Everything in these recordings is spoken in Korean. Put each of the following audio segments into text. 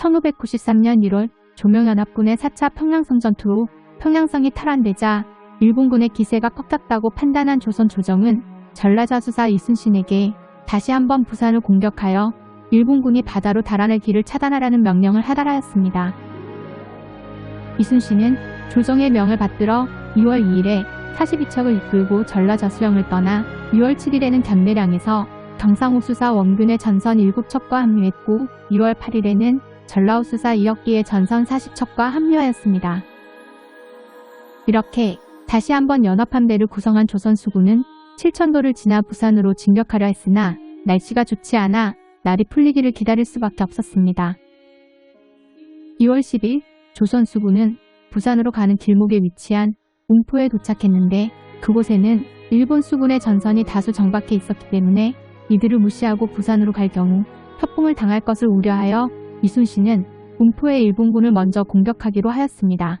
1993년 1월 조명연합군의 4차 평양성 전투로 평양성이 탈환되자 일본군의 기세가 꺾였다고 판단한 조선 조정은 전라자수사 이순신에게 다시 한번 부산을 공격하여 일본군이 바다로 달아날 길을 차단하라는 명령을 하달하였습니다. 이순신은 조정의 명을 받들어 2월 2일에 42척을 이끌고 전라자수령을 떠나 6월 7일에는 견내량에서 경상호수사 원균의 전선 7척과 합류했고 2월 8일에는 전라호수사 2억기의 전선 40척과 합류하였습니다. 이렇게 다시 한번 연합함대를 구성한 조선수군은 7천도를 지나 부산으로 진격하려 했으나 날씨가 좋지 않아 날이 풀리기를 기다릴 수밖에 없었습니다. 2월 10일 조선수군은 부산으로 가는 길목에 위치한 웅포에 도착했는데 그곳에는 일본 수군의 전선이 다수 정박해 있었기 때문에 이들을 무시하고 부산으로 갈 경우 협공을 당할 것을 우려하여 이순신은 웅포의 일본군을 먼저 공격하기로 하였습니다.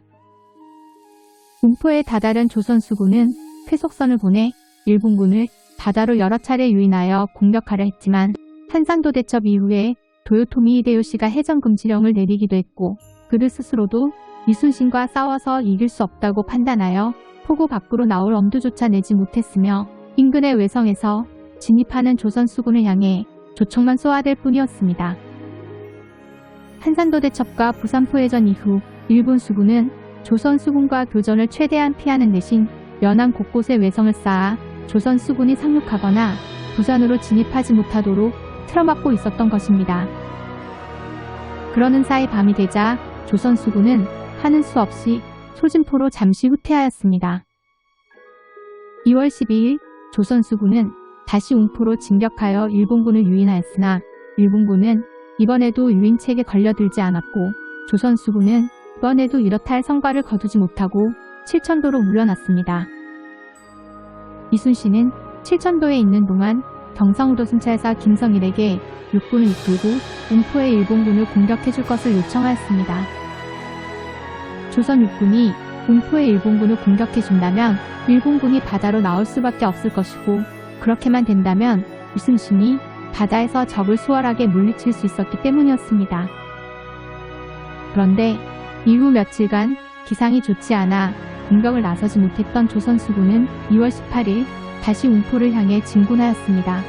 웅포에 다다른 조선 수군은 쾌속선을 보내 일본군을 바다로 여러 차례 유인하여 공격하려 했지만 한산도 대첩 이후에 도요토미 히데요시가 해전 금지령을 내리기도 했고 그를 스스로도 이순신과 싸워서 이길 수 없다고 판단하여 포구 밖으로 나올 엄두조차 내지 못했으며 인근의 외성에서 진입하는 조선 수군을 향해 조총만 쏘아댈 뿐이었습니다. 한산도 대첩과 부산포해전 이후 일본 수군은 조선 수군과 교전을 최대한 피하는 대신 연안 곳곳에 외성을 쌓아 조선 수군이 상륙하거나 부산으로 진입하지 못하도록 틀어막고 있었던 것입니다. 그러는 사이 밤이 되자 조선 수군은 하는 수 없이 소진포로 잠시 후퇴하였습니다. 2월 12일 조선 수군은 다시 웅포로 진격하여 일본군을 유인하였으나 일본군은 이번에도 유인책에 걸려들지 않았고 조선 수군은 이번에도 이렇다 할 성과를 거두지 못하고 칠천도로 물러났습니다. 이순신은 칠천도에 있는 동안 경상우도 순찰사 김성일에게 육군을 이끌고 웅포의 일본군을 공격해줄 것을 요청하였습니다. 조선 육군이 웅포의 일본군을 공격해준다면 일본군이 바다로 나올 수밖에 없을 것이고 그렇게만 된다면 이순신이 바다에서 적을 수월하게 물리칠 수 있었기 때문이었습니다. 그런데 이후 며칠간 기상이 좋지 않아 공격을 나서지 못했던 조선 수군은 2월 18일 다시 웅포를 향해 진군하였습니다.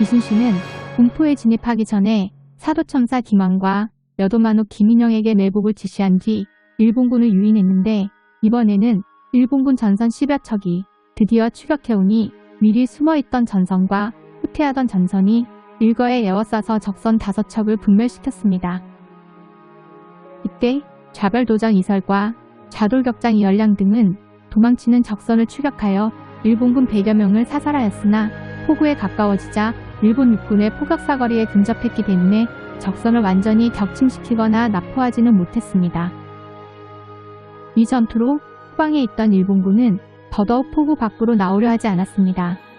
이순신은 웅포에 진입하기 전에 사도첨사 김왕과 여도만호 김인영에게 매복을 지시한 뒤 일본군을 유인했는데 이번에는 일본군 전선 10여 척이 드디어 추격해오니 미리 숨어있던 전선과 후퇴하던 전선이 일거에 에워싸서 적선 5척을 분멸시켰습니다. 이때 좌별도장 이설과 좌돌격장 이열량 등은 도망치는 적선을 추격하여 일본군 100여 명을 사살하였으나 포구에 가까워지자 일본 육군의 포격사거리에 근접했기 때문에 적선을 완전히 격침시키거나 납포하지는 못했습니다. 이 전투로 후방에 있던 일본군은 더더욱 포구 밖으로 나오려 하지 않았습니다.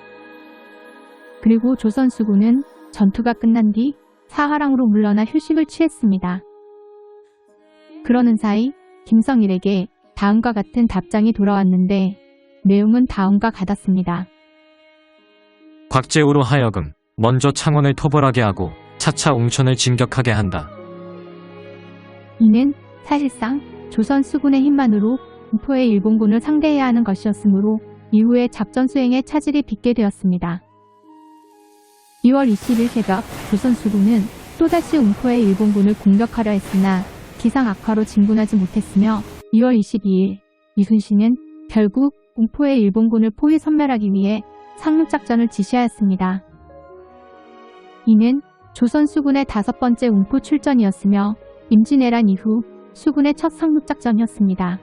그리고 조선 수군은 전투가 끝난 뒤 사하랑으로 물러나 휴식을 취했습니다. 그러는 사이 김성일에게 다음과 같은 답장이 돌아왔는데 내용은 다음과 같았습니다. 곽재우로 하여금 먼저 창원을 토벌하게 하고 차차 웅천을 진격하게 한다. 이는 사실상 조선 수군의 힘만으로 공포의 일본군을 상대해야 하는 것이었으므로 이후에 작전 수행에 차질이 빚게 되었습니다. 2월 20일 새벽 조선 수군은 또다시 웅포의 일본군을 공격하려 했으나 기상 악화로 진군하지 못했으며 2월 22일 이순신은 결국 웅포의 일본군을 포위 섬멸하기 위해 상륙작전을 지시하였습니다. 이는 조선 수군의 다섯 번째 웅포 출전이었으며 임진왜란 이후 수군의 첫 상륙작전이었습니다.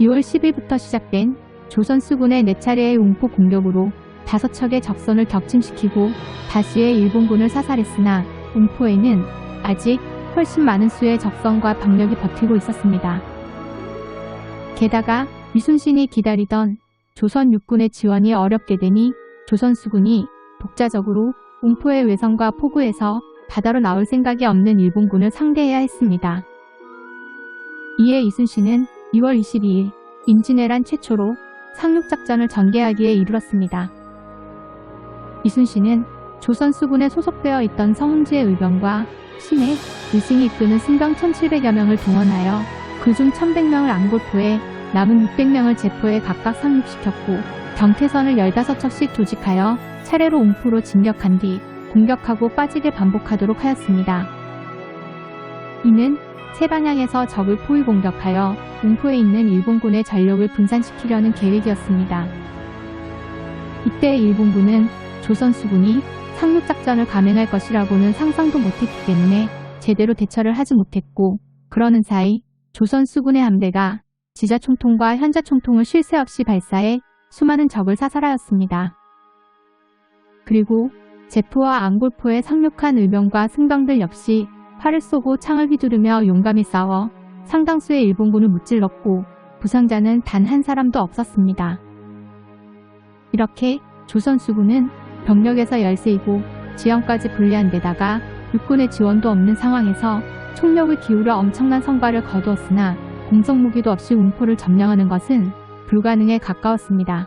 (2월 10일부터) 시작된 조선 수군의 네 차례의 웅포 공격으로 다섯 척의 적선을 격침시키고 다수의 일본군을 사살했으나 웅포에는 아직 훨씬 많은 수의 적선과 병력이 버티고 있었습니다. 게다가 이순신이 기다리던 조선 육군의 지원이 어렵게 되니 조선 수군이 독자적으로 웅포의 외성과 포구에서 바다로 나올 생각이 없는 일본군을 상대해야 했습니다. 이에 이순신은 2월 22일 임진왜란 최초로 상륙작전을 전개하기에 이르렀습니다. 이순신은 조선 수군에 소속되어 있던 성운지의 의병과 신의 의승이 이끄는 승병 1700여 명을 동원하여 그중 1100명을 앙골포에 남은 600명을 제포에 각각 상륙시켰고 경태선을 15척씩 조직하여 차례로 옹포로 진격한 뒤 공격하고 빠지게 반복하도록 하였습니다. 이는 세 방향에서 적을 포위 공격하여 옹포에 있는 일본군의 전력을 분산시키려는 계획이었습니다. 이때 일본군은 조선 수군이 상륙작전을 감행할 것이라고는 상상도 못했기 때문에 제대로 대처를 하지 못했고 그러는 사이 조선 수군의 함대가 지자총통과 현자총통을 쉴 새 없이 발사해 수많은 적을 사살하였습니다. 그리고 제포와 앙골포에 상륙한 의병과 승병들 역시 활을 쏘고 창을 휘두르며 용감히 싸워 상당수의 일본군을 무찔렀고 부상자는 단 한 사람도 없었습니다. 이렇게 조선 수군은 병력에서 열세이고 지형까지 불리한 데다가 육군의 지원도 없는 상황에서 총력을 기울여 엄청난 성과를 거두었으나 공성 무기도 없이 운포를 점령하는 것은 불가능에 가까웠습니다.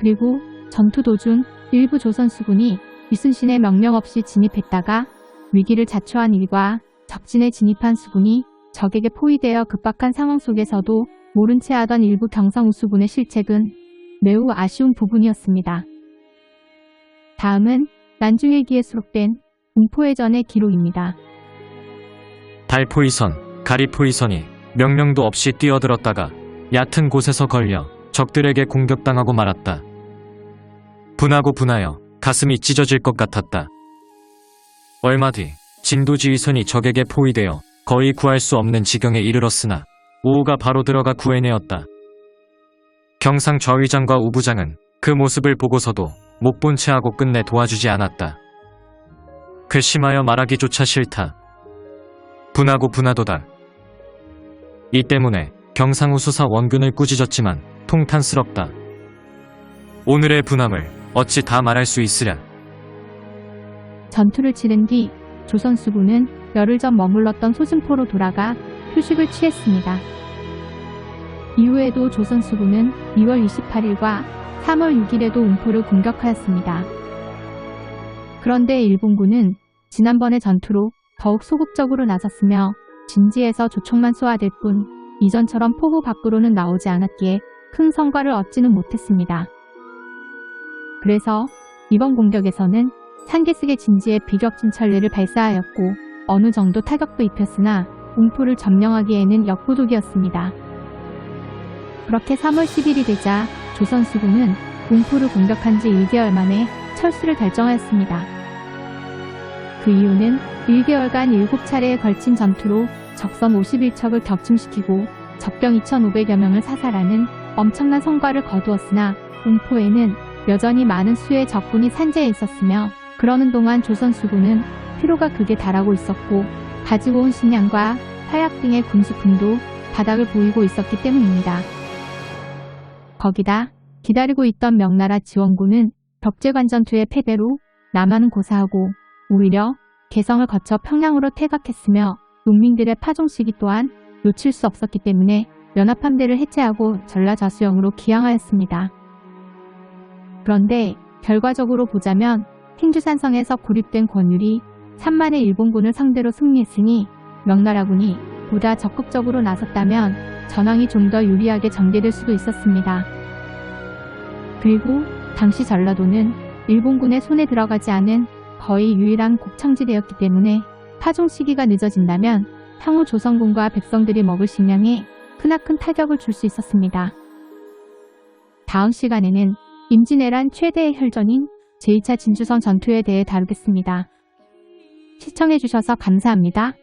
그리고 전투 도중 일부 조선 수군이 이순신의 명령 없이 진입했다가 위기를 자초한 일과 적진에 진입한 수군이 적에게 포위되어 급박한 상황 속에서도 모른 채 하던 일부 경상우 수군의 실책은 매우 아쉬운 부분이었습니다. 다음은 난중일기에 수록된 공포해전의 기록입니다. 달포이선, 가리포이선이 명령도 없이 뛰어들었다가 얕은 곳에서 걸려 적들에게 공격당하고 말았다. 분하고 분하여 가슴이 찢어질 것 같았다. 얼마 뒤 진도지휘선이 적에게 포위되어 거의 구할 수 없는 지경에 이르렀으나 오우가 바로 들어가 구해내었다. 경상 좌의장과 우부장은 그 모습을 보고서도 못 본 채 하고 끝내 도와주지 않았다. 괘씸하여 말하기조차 싫다. 분하고 분하도다. 이 때문에 경상우 수사 원군을 꾸짖었지만 통탄스럽다. 오늘의 분함을 어찌 다 말할 수 있으랴. 전투를 치른 뒤 조선 수군은 열흘 전 머물렀던 소진포로 돌아가 휴식을 취했습니다. 이후에도 조선 수군은 2월 28일과 3월 6일에도 운포를 공격하였습니다. 그런데 일본군은 지난번의 전투로 더욱 소극적으로 나섰으며 진지에서 조총만 쏘아댈 뿐 이전처럼 포구 밖으로는 나오지 않았기에 큰 성과를 얻지는 못했습니다. 그래서 이번 공격에서는 상기스의 진지에 비격진 천례를 발사하였고 어느 정도 타격도 입혔으나 웅포를 점령하기에는 역부족이었습니다. 그렇게 3월 10일이 되자 조선 수군은 웅포를 공격한 지 1개월 만에 철수를 결정하였습니다. 그 이유는 1개월간 7차례에 걸친 전투로 적선 51척을 격침시키고 적병 2,500여 명을 사살하는 엄청난 성과를 거두었으나 웅포에는 여전히 많은 수의 적군이 산재해 있었으며 그러는 동안 조선 수군은 피로가 극에 달하고 있었고 가지고 온 식량과 화약 등의 군수품도 바닥을 보이고 있었기 때문입니다. 거기다 기다리고 있던 명나라 지원군은 벽제관전투의 패배로 남한은 고사하고 오히려 개성을 거쳐 평양으로 퇴각했으며 농민들의 파종 시기 또한 놓칠 수 없었기 때문에 연합함대를 해체하고 전라좌수영으로 기항하였습니다. 그런데 결과적으로 보자면 행주산성에서 고립된 권율이 3만의 일본군을 상대로 승리했으니 명나라군이 보다 적극적으로 나섰다면 전황이 좀 더 유리하게 전개될 수도 있었습니다. 그리고 당시 전라도는 일본군의 손에 들어가지 않은 거의 유일한 곡창지대였기 때문에 파종 시기가 늦어진다면 향후 조선군과 백성들이 먹을 식량에 크나큰 타격을 줄 수 있었습니다. 다음 시간에는 임진왜란 최대의 혈전인 제2차 진주성 전투에 대해 다루겠습니다. 시청해주셔서 감사합니다.